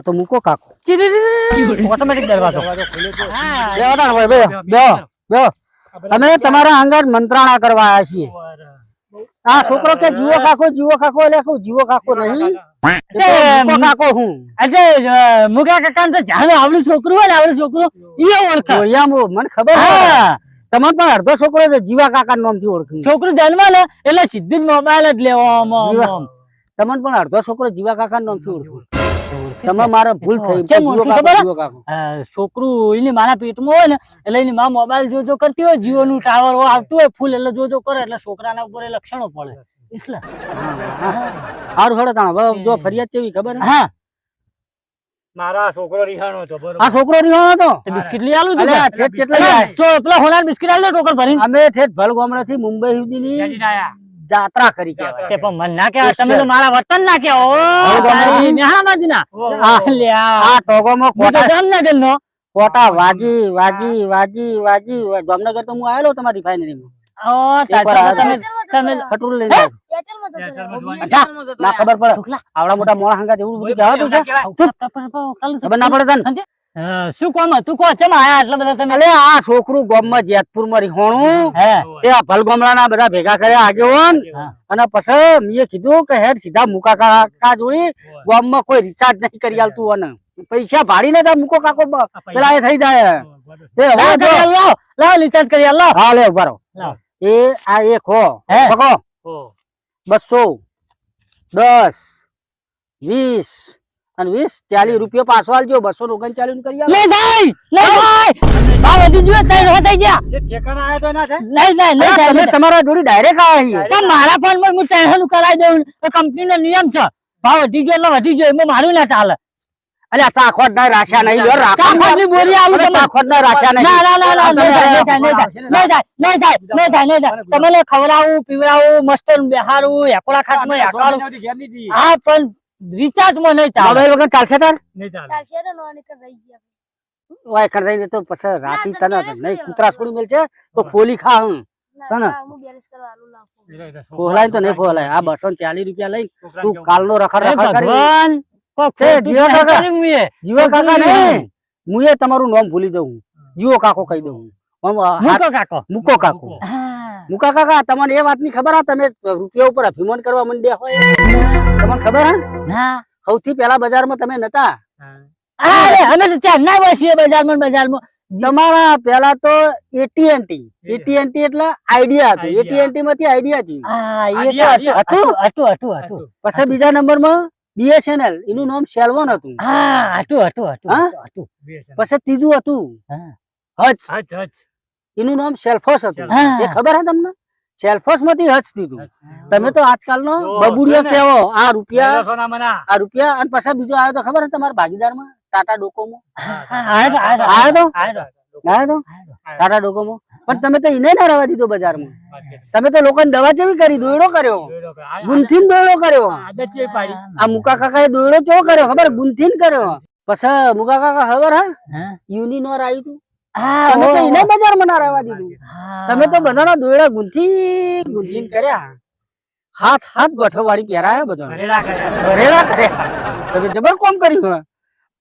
આ તો મૂકો કાકો. ઓટોમેટિક દરવાજો. બે બે બેહો, બેહો. અમે તમારા આંગણ મંત્રણા કરવા આવ્યા છીએ. આ છોકરો કે જીવો કાકો જીવો કાકો એટલે કહું જીવો કાકો નહીં. કાકો. હું. એટલે મુકા કાકા ને જાણે આવડું છોકરું હોય ને આવડું છોકરું એ ઓળખે. મને ખબર હા. તમાર પણ અડધો છોકરો છે જીવા કાકા નામથી ઓળખી છોકરું જન્મ લે એટલે સીધું જ મોબાઈલ જ લેવો તમને પણ અડધો છોકરો જીવા કાકા નામથી ઓળખું. તમે મારે ભૂલ થઈ છોકરું એની મારા પેટમાં હોય ને એટલે એની માં મોબાઈલ જોજો કરતી હોય જીઓ નું ટાવર આવતું હોય ફૂલ એટલે જોજો કરે એટલે છોકરાના ઉપર લક્ષણો પડે. એટલે. હારું હેડો તાણ. હવે જો ફરિયાદ કેવી ખબર? હે? હા મારા છોકરો રિહાણો હતો આ છોકરો હતો? તો બિસ્કિટ લઈ આલું? આ ઠેઠ કેટલા જો પેલા હોનાર બિસ્કિટ આલ ટોકર ભરીને. અમે ઠેઠ ભલ મુંબઈ આયા. જાત્રા કરી કે પણ મન ના કહેવાય. તમે તો મારા વતન ના ગમે તારી ઈ. ના આ- ટોગોમાં કોટા જામનગર નો કોટા વાગી વાગી વાગી વાગી. જામનગર તો હું આવેલો તમારી રિફાઇનરીમાં તમે તમે ખટરું લઈને ના ખબર પડે. આવડા મોટા મોણા જેવું એવું બધું કહેવાતું છે. ખબર ના પડે તને? શું કોમ હતું? કો ચમ આયા? આટલા બધા તમે? અલે આ છોકરું ગામમાં જેતપુરમાં રીહોણું હે. તે આ ભલ ગામડાના બધા ભેગા કર્યા આગેવાન. અને પછી મેં કીધું કે હેડ સીધા મુકા કાકા જોડી. ગામમાં કોઈ રિચાર્જ નહીં કરી આલતું અને પૈસા ભાડીને ને મૂકો કાકો. પેલા એ થઈ જાય. તે હવે લાવ લાવ. રિચાર્જ કરી આલ, હા લે ઊભા એ આ એક હો. ઓહો. બસો દસ વીસ અને વીસ ચાલીસ રૂપિયા પાછો આલજો બસો ઓગણચાલીસનું કરી આલો. જાય લે જાય ભાવ વધી ગયો ત્રણ હો થઈ ગયા ઠેકાણા આયા તો એના છે લઈ જાય લઈ જાય તમે લઈ જાય. તમારા જોડી ડાયરેક્ટ આવ્યા છીએ મારા ફોનમાં હું ત્રણનું કરાવી દઉં કંપની નો નિયમ છે ભાવ વધી ગયો એટલે વધી ગયો એમાં મારું ના ચાલે અલ્યા ચાખોટ ના નહીં લ્યો, રાખવાનું. ચાખોટની બોરી આલું અરે તમે. ચાખોટ ના રાખ્યા નહીં. ના ના ના ના નહીં થાય, નહીં થાય, નહીં થાય, નહીં થાય, નહીં થાય, નહીં થાય. તમને ખવડાવું પીવડાવું મસ્ત બેહારું એકોડા ખાટમાં એકાડું જઈએ. હા પણ રિચાર્જમાં નહીં ચાલે. મોબાઈલ વગર ચાલશે તાર? નહીં ચાલે. વાય કર દઈને તો પછી રાતી તને નહીં કૂતરા છોડી મળશે તો ફોલી ખા હું. તને? ફોલાય તો નહીં ફોલાય. આ બસો ચાલીસ રૂપિયા લઈ તું? કાલનો રખડ રખડ કરી. જીવા કાકા. જીવો કાકા નહીં. હું એ તમારું નામ ભૂલી દઉં. જીવો કાકો કહી દઉં. મૂકો કાકો. મૂકો કાકો. મુકા કાકા તમને એ વાતની ખબર હા? તમે રૂપિયા ઉપર અભિમાન કરવા માંડ્યા હોય? તમને ખબર હા? ના. સૌથી પહેલા બજારમાં તમે નતા. અરે અમે તો બજારમાં બજારમાં. તમારા પેલા તો એટીએનટી એટીએનટી એટલે આઈડિયા હતું. એટીએનટી માંથી આઈડિયા હતી. હા એ આજી, તો આજી. હતું હતું હતું હતું પછી બીજા નંબરમાં બીએસએનએલ એનું નામ સેલવન હતું. હા હતું હતું હતું હતું પછી ત્રીજું હતું. હા. હજ. હચ, હચ. એનું નામ સેલ્ફોસ હતું. એ ખબર હે તમને? સેલ્ફોસમાંથી હજ થયું. તમે તો આજકાલ નો બબુડિયો કેવો? આ રૂપિયા. આ રૂપિયા અને પાછા બીજો આવ્યો તો ખબર હે તમારા ભાગીદારમાં? ટાટા ડોકોમો? આવ્યો તો, તો, તો? તો, આવ્યો તો? ટાટા ડોકોમો. પણ તમે તો એને ના રવા દીધો બજારમાં. તમે તો લોકોને દવા જેવી કરી દોયડો કર્યો. ગુંથીન દોયડો કર્યો? આ મુકા કાકા દોયડો કેવો કર્યો ખબર? ગુંથીન કર્યો. પછી મુકા કાકા ખબર હા? યુનિનોર આવ્યું હા, તમે તો એને બજારમાં ના રહેવા દીધું. તમે તો બધાના દોયડા ગુંથી ગુંથીન કર્યા. હાથ હાથ ગોઠો વાળી પહેરાયા બધા ઘરેડા કર્યા. તમે જબર કોમ કર્યું હે.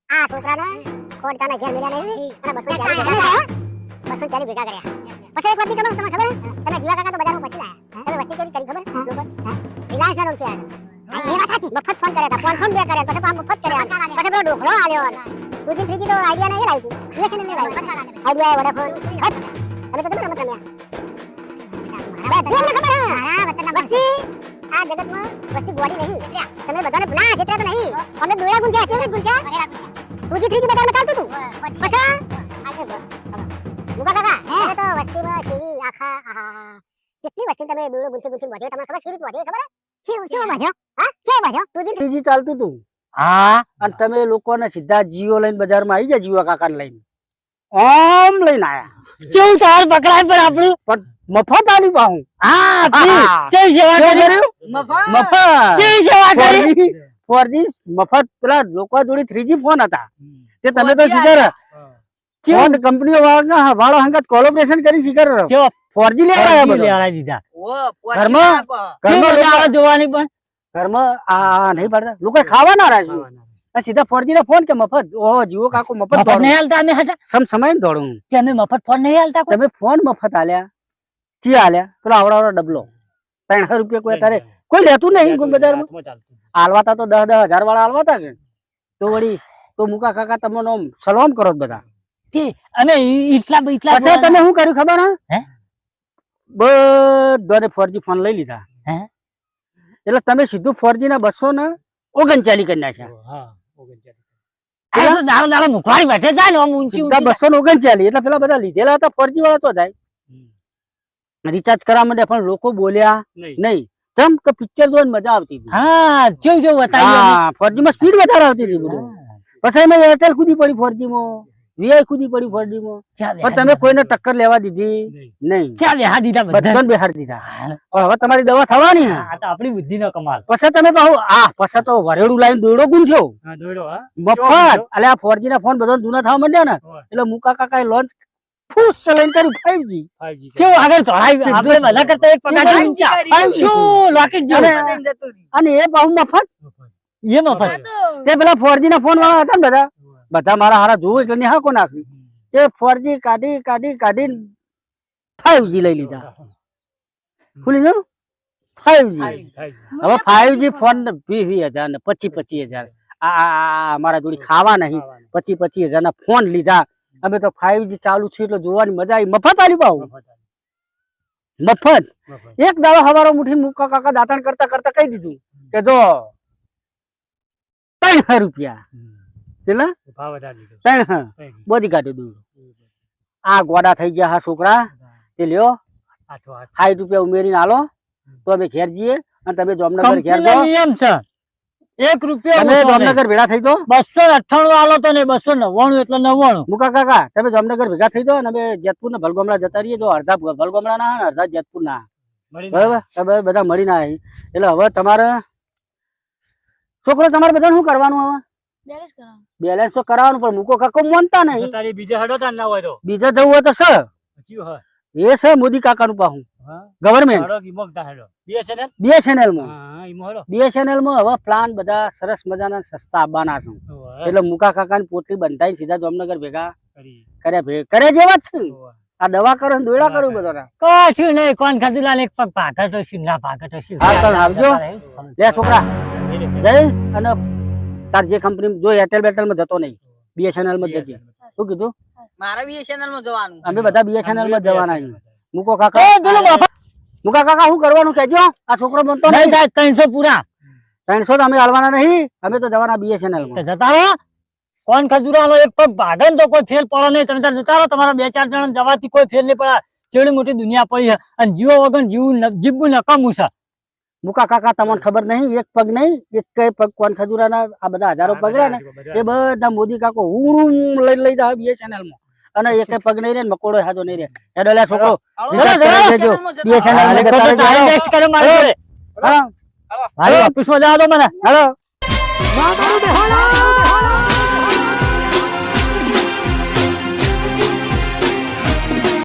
આ છોકરાને ખોડતાના ઘેર મળ્યા નહીં? અને બસો ચાલીસ ભેગા કર્યા. બસો ચાલીસ ભેગા કર્યા. પછી એક વાત ખબર તમને ખબર તમે જીવા કાકા તો બજારમાં પછી લાયા. તમે વસ્તી કરી ખબર? લોકો રિલાયન્સ ના રોલથી આવ્યા એ વાત સાચી મફત ફોન કર્યા હતા. ફોન ફોન કર્યા પછી પાછા મફત કર્યા પછી પેલો ડોખલો આવ્યો ટુજી થ્રીજી તો આઈડિયા નહીં લાવી બીએસએનએલ નહીં લાવી. Idea Vodafone. હટ તમે તો તમે રમત રમ્યા. મારા ખબર હે? મારા આ જગતમાં વસ્તી ગોળી નહીં. તમે બધાને ભૂલા. છેતરા તો નહીં. અમે દોડા ગુંજ્યા. કેવી ગુંજ્યા? ટુજી થ્રીજી બજારમાં ચાલતું હતું પછી? મુકા કાકા તો વસ્તીમાં કેવી આખા આહા કેટલી વસ્તી તમે બેવડો ગુંથી ગુંથી વધે તમને ખબર છે રીત વધ્યો ખબર છે શું વધ્યો હા શું વધ્યો ટુજી ચાલતું હતું હા. અને તમે લોકોને સીધા જીઓ લઈને બજારમાં આવી ગયા જીવા કાકાને લઈને. ઓમ લઈને આયા. ચેવું તાર પકડાય પણ આપણું. પણ મફત આલી પાહું. હા ચેવી સેવા કરી? મફત. ચેવી સેવા કરી? 4G 4G મફત. પેલા લોકો જોડે થ્રીજી ફોન હતા. તે તમે તો સ્વીકાર ફોન કંપનીઓ વાળા વાળો હંગાત કોલોબરેશન કરી શીખર. ફોરજી લેવા દીધા. ઘરમાં? કેવી ઘરમાં મજા આવે જોવાની પણ. ઘરમાં આ નહીં પડતા. લોકો ખાવા ના સીધા ફોરજી ને ફોન કે મફત? ઓહો જીવો કાકો મફત ફોન નહીં હાલતા અમે હતા સમ સમય ને દોડું. કે અમે મફત ફોન નહીં હાલતા તમે ફોન મફત આલ્યા ચી આલ્યા? પેલો આવડાવડો ડબલો. ત્રણસો રૂપિયા કોઈ તારે કોઈ લેતું નહીં બજારમાં? હાથમાં તો દસ દસ હજાર વાળા હાલવાતા કે? તો વળી તો મુકા કાકા તમને સલામ કરો બધા. અને ઈટલા ઈટલા તમે શું કર્યું ખબર હે? હે બધાને ફોરજી ફોન લઈ લીધા. હે? એટલે તમે સીધું ફોરજી ના બસો ને ઓગણચાલી કરી નાખ્યા. બસો ને ઓગણચાલી એટલે પેલા બધા લીધેલા હતા ફોરજી વાળા તો જાય. રિચાર્જ કરવા માટે પણ લોકો બોલ્યા નહીં. નહીં. કે પિક્ચર જોઈને મજા આવતી હતી. હા જેવું જેવું ફોરજી માં સ્પીડ વધારે આવતી હતી બધું. પછી એમાં એરટેલ કૂદી પડી ફોરજી માં. વીઆઈ કૂદી પડી ફોરજી માં પણ તમે કોઈને ટક્કર લેવા દીધી? નહીં. ચા દીધા બધાને. બેહાડી દીધા. હવે તમારી દવા થવાની. આ તો આપણી બુદ્ધિ નો કમાલ. પછી તમે કહો આ પછી તો વરેડું લાઈન દોડો ગુંજો મફત. એટલે આ ફોરજી ના ફોન બધા જૂના થવા માંડ્યા ને એટલે મુકા કાકા લોન્ચ ફૂસ ચલાઈન કરી ફાઈવજી. 5G કેવું આગળ ધોળાય આપણે બધા કરતા એક પગાર કેવું? શું? લોકેટ અને એ બહુ મફત? એ મફત. તે. પેલા ફોરજી ના ફોન વાળા હતા ને બધા? બધા મારા હારા જોવું એટલે નિહાકો નાખ્યું એ ફોરજી કાઢી કાઢી કાઢી ફાઈવજી લઈ લીધા. શું જાઉં ફાઈવજી હવે ફાઈવજી ફોન વીસ વીસ હજાર ને પચીસ પચીસ હજાર. આ આ- આ અમારા જોડી ખાવા નહીં. પચીસ પચીસ હજાર ના ફોન લીધા. અમે તો ફાઈવજી ચાલુ થયું એટલે જોવાની મજા આવી. મફત આવી બાઉ મફત. એક દાડો હવારો મુઠી મુકા કાકા દાતણ કરતા કરતા કહી દીધું કે જો ત્રણ હજાર રૂપિયા. કેટલા? ભાવ વધારી દીધો. ત્રણ. બધી કાઢી દૂર આ ગોડા થઈ ગયા હા છોકરા. તે લ્યો. સાઠ રૂપિયા ઉમેરીને આલો. તો અમે ઘેર જઈએ અને તમે જામનગર ઘેર જાઓ. નિયમ છે. એક રૂપિયા તમે જામનગર ભેગા થઈ દો બસો અઠ્ઠાણું આલો તો ને બસો નવ્વાણું એટલે નવ્વાણું. મુકા કાકા તમે જામનગર ભેગા થઈ જાઓ અને અમે જેતપુર ને ભલગોમડા જતા રહીએ. જો અડધા ભલગોમડા ના અડધા જેતપુર ના બરાબર? બધા મળીને આવી એટલે હવે તમારે છોકરો તમારે બધાને શું કરવાનું હવે? બેલેન્સ તો કરાવવાનું પણ મૂકો કાકો માનતા નહીં. તારી બીજે હડતા ના હોય તો. બીજા જવું હોય તો સર એ છે મોદી કાકાનું પાહું. ગવર્મેન્ટ બે? બીએસએનએલમાં. બે ચેનલમાં હવે પ્લાન બધા સરસ મજાના સસ્તા આવવાના છે. એટલે મુકા કાકા ની પોટલી બંધાઈ સીધા જામનગર ભેગા કરે. કર્યા ભે કર્યા જેવા જ છે. આ દવા કરો ને દોયડા કર્યું બધા કશું નહીં કોણ ખજુલાલ એક પગ હશે ના ભાગત હશે. હા, ચાલ, આવજો. લે છોકરા. જય અને તાર જે કંપની જો એરટેલ બેરટેલમાં જતો નહીં. બીએસએનએલમાં જજે. શું કીધું? મારા બીએસએનએલમાં જવાનું. અમે બધા બીએસએનએલમાં જવાના છીએ. મુકો એ કાકા બાપા મુકા કાકા શું કરવાનું કહેજો? આ છોકરો બનતો નહીં થાય ત્રણસો પૂરા. ત્રણસો તો અમે હાલવાના નહીં. અમે તો જવાના બીએસએનએલ તો માં. જતા રહો. કોણ ખજુરાનો એક પગ ભાગે તો કોઈ ફેર પડે નહીં. તમે તાર જતા રહો. તમારા બે ચાર જણા જવાથી કોઈ ફેર નહીં પડે. ચેવડી મોટી દુનિયા પડી છે. અને જીવો વગર જીવું ન- જીવવું નકામું છે. મુકા કાકા તમને ખબર નહીં એક પગ નહીં એક કઈ પગ કોણ ખજુરાના આ બધા હજારો પગ રહ્યા ને એ બધા મોદી કાકો હું લઈ લઈ જાય બીએસએનએલમાં. અને એક પગ નહીં રે મકોડો હાજો નહીં રે. લે છોકરો. માં મારી જોડે. હા. હાલો, ઓફિસમાં જવા દો મને. બેહોલા.